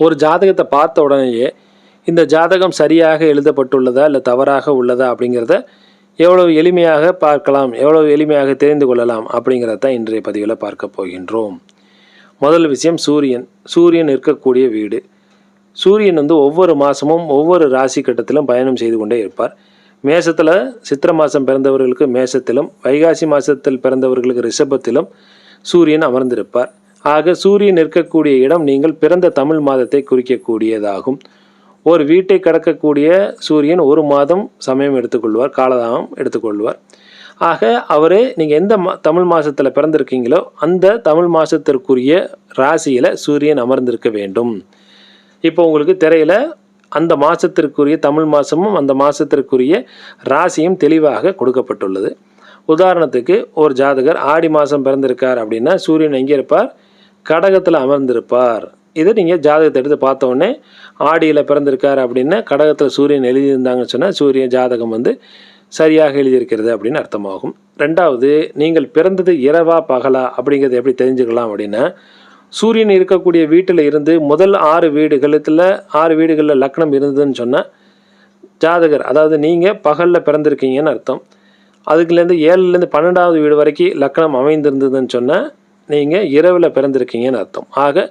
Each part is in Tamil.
ஒரு ஜாதகத்தை பார்த்த உடனேயே இந்த ஜாதகம் சரியாக எழுதப்பட்டுள்ளதா இல்லை தவறாக உள்ளதா அப்படிங்கிறத எவ்வளவு எளிமையாக பார்க்கலாம் எவ்வளவு எளிமையாக தெரிந்து கொள்ளலாம் அப்படிங்கிறத தான் இன்றைய பதிவில் பார்க்க போகின்றோம். முதல் விஷயம் சூரியன். சூரியன் இருக்கக்கூடிய வீடு. சூரியன் வந்து ஒவ்வொரு மாதமும் ஒவ்வொரு ராசி கட்டத்திலும் பயணம் செய்து கொண்டே இருப்பார். மேசத்தில் சித்திர மாதம் பிறந்தவர்களுக்கு மேசத்திலும் வைகாசி மாதத்தில் பிறந்தவர்களுக்கு ரிஷபத்திலும் சூரியன் அமர்ந்திருப்பார். ஆக சூரியன் இருக்கக்கூடிய இடம் நீங்கள் பிறந்த தமிழ் மாதத்தை குறிக்கக்கூடியதாகும். ஒரு வீட்டை கடக்கக்கூடிய சூரியன் ஒரு மாதம் சமயம் எடுத்துக்கொள்வார் காலதாமம் எடுத்துக்கொள்வார். ஆக அவர் நீங்கள் எந்த மா தமிழ் மாதத்தில் பிறந்திருக்கீங்களோ அந்த தமிழ் மாதத்திற்குரிய ராசியில் சூரியன் அமர்ந்திருக்க வேண்டும். இப்போ உங்களுக்கு திரையில் அந்த மாதத்திற்குரிய தமிழ் மாதமும் அந்த மாதத்திற்குரிய ராசியும் தெளிவாக கொடுக்கப்பட்டுள்ளது. உதாரணத்துக்கு ஒரு ஜாதகர் ஆடி மாதம் பிறந்திருக்கார் அப்படின்னா சூரியன் எங்கே இருப்பார்? கடகத்தில் அமர்ந்திருப்பார். இதை நீங்கள் ஜாதகத்தை எடுத்து பார்த்தோன்னே ஆடியில் பிறந்திருக்கார் அப்படின்னா கடகத்தில் சூரியன் எழுதியிருந்தாங்கன்னு சொன்னால் சூரியன் ஜாதகம் வந்து சரியாக எழுதியிருக்கிறது அப்படின்னு அர்த்தமாகும். ரெண்டாவது நீங்கள் பிறந்தது இரவா பகலா அப்படிங்கிறத எப்படி தெரிஞ்சுக்கலாம் அப்படின்னா சூரியன் இருக்கக்கூடிய வீட்டில் இருந்து முதல் ஆறு வீடுகளத்தில் ஆறு வீடுகளில் லக்னம் இருந்ததுன்னு சொன்னால் ஜாதகர் அதாவது நீங்கள் பகலில் பிறந்திருக்கீங்கன்னு அர்த்தம். அதுக்குலேருந்து ஏழுலேருந்து பன்னெண்டாவது வீடு வரைக்கும் லக்னம் அமைந்திருந்ததுன்னு சொன்னால் நீங்கள் இரவில் பிறந்திருக்கீங்கன்னு அர்த்தம். ஆக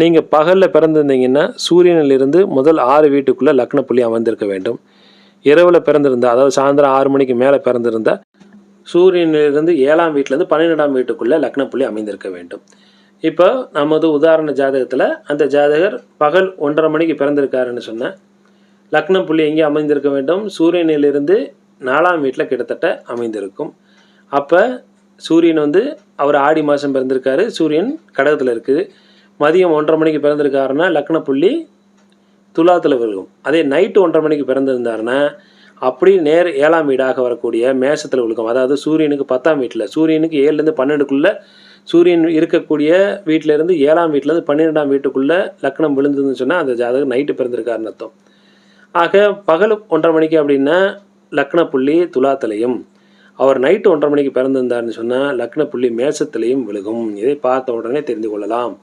நீங்கள் பகலில் பிறந்திருந்தீங்கன்னா சூரியனிலிருந்து முதல் ஆறு வீட்டுக்குள்ளே லக்ன புள்ளி அமர்ந்திருக்க வேண்டும். இரவில் பிறந்திருந்தா அதாவது சாயந்தரம் ஆறு மணிக்கு மேலே பிறந்திருந்தா சூரியனிலிருந்து ஏழாம் வீட்டிலேருந்து பன்னிரெண்டாம் வீட்டுக்குள்ளே லக்ன புள்ளி அமைந்திருக்க வேண்டும். இப்போ நமது உதாரண ஜாதகத்தில் அந்த ஜாதகர் பகல் ஒன்றரை மணிக்கு பிறந்திருக்காருன்னு சொன்னேன் லக்ன புள்ளி எங்கே அமைந்திருக்க வேண்டும்? சூரியனிலிருந்து நாலாம் வீட்டில் கிட்டத்தட்ட அமைந்திருக்கும். அப்போ சூரியன் வந்து அவர் ஆடி மாதம் பிறந்திருக்காரு. சூரியன் கடகத்தில் இருக்குது. மதியம் ஒன்றரை மணிக்கு பிறந்திருக்காருன்னா லக்ன புள்ளி துலாத்தில் விழுகும். அதே நைட்டு ஒன்றரை மணிக்கு பிறந்திருந்தாருன்னா அப்படி நேர் ஏழாம் வீடாக வரக்கூடிய மேஷத்தில் விழுக்கும் அதாவது சூரியனுக்கு பத்தாம் வீட்டில் சூரியனுக்கு ஏழுலேருந்து பன்னெண்டுக்குள்ளே சூரியன் இருக்கக்கூடிய வீட்டிலேருந்து ஏழாம் வீட்டிலேருந்து பன்னிரெண்டாம் வீட்டுக்குள்ளே லக்னம் விழுந்ததுன்னு சொன்னால் அந்த ஜாதகம் நைட்டு பிறந்திருக்காருன்னு அர்த்தம். ஆக பகல் ஒன்றரை மணிக்கு அப்படின்னா லக்ன புள்ளி துலாத்திலையும் அவர் நைட்டு ஒன்றரை மணிக்கு பிறந்திருந்தார்னு சொன்னால் லக்ன புள்ளி மேசத்திலையும் விழுகும். இதை பார்த்த உடனே தெரிந்து கொள்ளலாம்.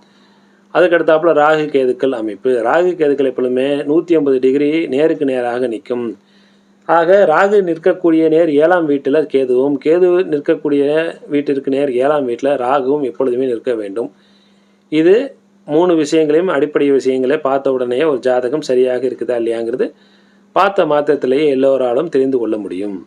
அதுக்கடுத்தாப்புல ராகு கேதுக்கள் அமைப்பு. ராகு கேதுக்கள் எப்பொழுதுமே நூற்றி ஐம்பது டிகிரி நேருக்கு நேராக நிற்கும். ஆக ராகு நிற்கக்கூடிய நேர் ஏழாம் வீட்டில் கேதுவும் கேது நிற்கக்கூடிய வீட்டிற்கு நேர் ஏழாம் வீட்டில் ராகுவும் எப்பொழுதுமே நிற்க வேண்டும். இது மூணு விஷயங்களையும் அடிப்படை விஷயங்களை பார்த்த உடனே ஒரு ஜாதகம் சரியாக இருக்குதா இல்லையாங்கிறது பார்த்த மாத்திரத்திலேயே எல்லோராலும் தெரிந்து கொள்ள முடியும்.